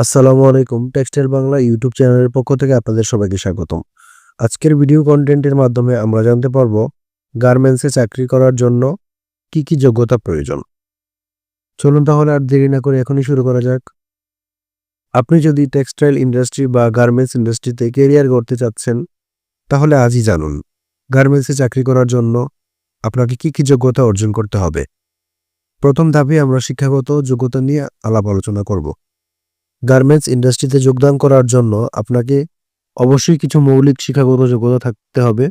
আসসালামু আলাইকুম textile Bangla YouTube চ্যানেলের পক্ষ থেকে আপনাদের সবাইকে স্বাগতম। আজকের ভিডিও কন্টেন্টের মাধ্যমে আমরা জানতে পারব, গার্মেন্টসে চাকরি করার জন্য কি কি যোগ্যতা প্রয়োজন। চলুন তাহলে আর দেরি না করে এখনই শুরু করা যাক। আপনি যদি টেক্সটাইল ইন্ডাস্ট্রি বা গার্মেন্টস ইন্ডাস্ট্রিতে কেরিয়ার গড়তে চাচ্ছেন, তাহলে আজই জানুন, গার্মেন্টসে চাকরি করার জন্য আপনাকে কি কি যোগ্যতা অর্জন করতে হবে। প্রথম ধাপে আমরা শিক্ষাগত যোগ্যতা নিয়ে আলাপ আলোচনা করব। গার্মেন্টস ইন্ডাস্ট্রিতে যোগদান করার জন্য আপনাকে অবশ্যই কিছু মৌলিক শিক্ষাগত যোগ্যতা থাকতে হবে।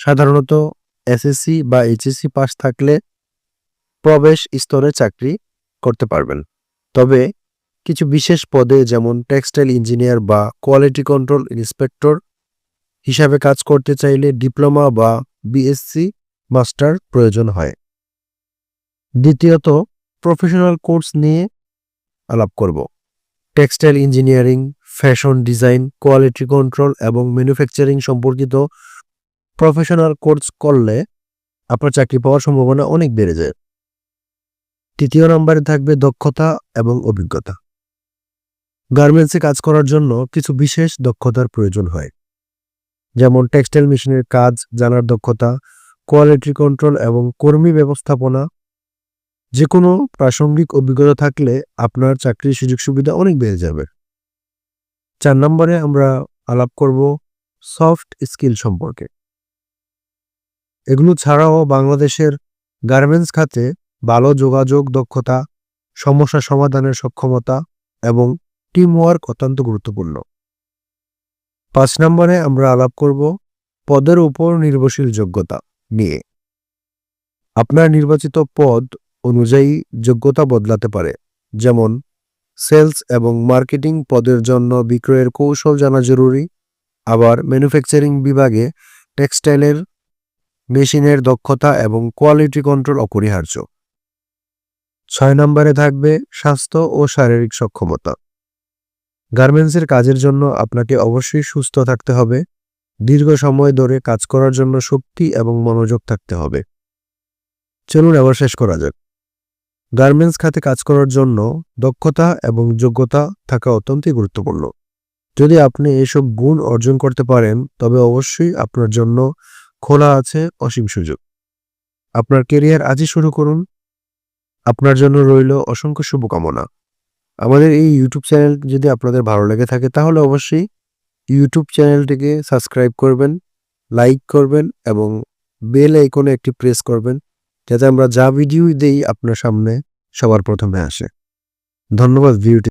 সাধারণত এসএসসি বা এইচএসসি পাস থাকলে প্রবেশ স্তরে চাকরি করতে পারবেন। তবে কিছু বিশেষ পদে যেমন টেক্সটাইল ইঞ্জিনিয়ার বা কোয়ালিটি কন্ট্রোল ইন্সপেক্টর হিসাবে কাজ করতে চাইলে ডিপ্লোমা বা বিএসসি মাস্টার প্রয়োজন হয়। দ্বিতীয়ত, প্রফেশনাল কোর্স নিয়ে আলাপ করব। Textile engineering, fashion design, quality control এবং ম্যানুফ্যাকচারিং সম্পর্কিত প্রফেশনাল কোর্স করলে আপনার চাকরি পাওয়ার সম্ভাবনা অনেক বেড়ে যায়। তৃতীয় নম্বরে থাকবে দক্ষতা এবং অভিজ্ঞতা। গার্মেন্টসে কাজ করার জন্য কিছু বিশেষ দক্ষতার প্রয়োজন হয়। যেমন টেক্সটাইল মেশিনের কাজ, জানার দক্ষতা, কোয়ালিটি কন্ট্রোল এবং কর্মী ব্যবস্থাপনা যে কোনো প্রাসঙ্গিক অভিজ্ঞতা থাকলে আপনার চাকরির সুযোগ সুবিধা অনেক বেড়ে যাবে। চার নম্বরে আমরা আলাপ করব সফট স্কিল সম্পর্কে। এগুলো ছাড়াও বাংলাদেশের গার্মেন্টস খাতে ভালো যোগাযোগ দক্ষতা, সমস্যা সমাধানের সক্ষমতা এবং টিম ওয়ার্ক অত্যন্ত গুরুত্বপূর্ণ। পাঁচ নম্বরে আমরা আলাপ করব পদের উপর নির্ভরশীল যোগ্যতা নিয়ে। আপনার নির্বাচিত পদ অনুযায়ী যোগ্যতা বদলাতে পারে, যেমন সেলস এবং মার্কেটিং পদের জন্য বিক্রয়ের কৌশল জানা জরুরি। আবার ম্যানুফ্যাকচারিং বিভাগে টেক্সটাইলের, মেশিনের দক্ষতা এবং কোয়ালিটি কন্ট্রোল অপরিহার্য। ছয় নম্বরে থাকবে স্বাস্থ্য ও শারীরিক সক্ষমতা। গার্মেন্টসের কাজের জন্য আপনাকে অবশ্যই সুস্থ থাকতে হবে। দীর্ঘ সময় ধরে কাজ করার জন্য শক্তি এবং মনোযোগ থাকতে হবে। চলুন এবার শেষ করা যাক। গার্মেন্টস খাতে কাজ করার জন্য দক্ষতা এবং যোগ্যতা থাকা অত্যন্তই গুরুত্বপূর্ণ। যদি আপনি এসব গুণ অর্জন করতে পারেন, তবে অবশ্যই আপনার জন্য খোলা আছে অসীম সুযোগ। আপনার কেরিয়ার আজই শুরু করুন। আপনার জন্য রইল অসংখ্য শুভকামনা। আমাদের এই ইউটিউব চ্যানেল যদি আপনাদের ভালো লেগে থাকে, তাহলে অবশ্যই ইউটিউব চ্যানেলটিকে সাবস্ক্রাইব করবেন, লাইক করবেন এবং বেল আইকনে একটি প্রেস করবেন। যাতে আমরা যা ভিডিও দেই আপনার সামনে সবার প্রথমে আসে। ধন্যবাদ ভিডিওটি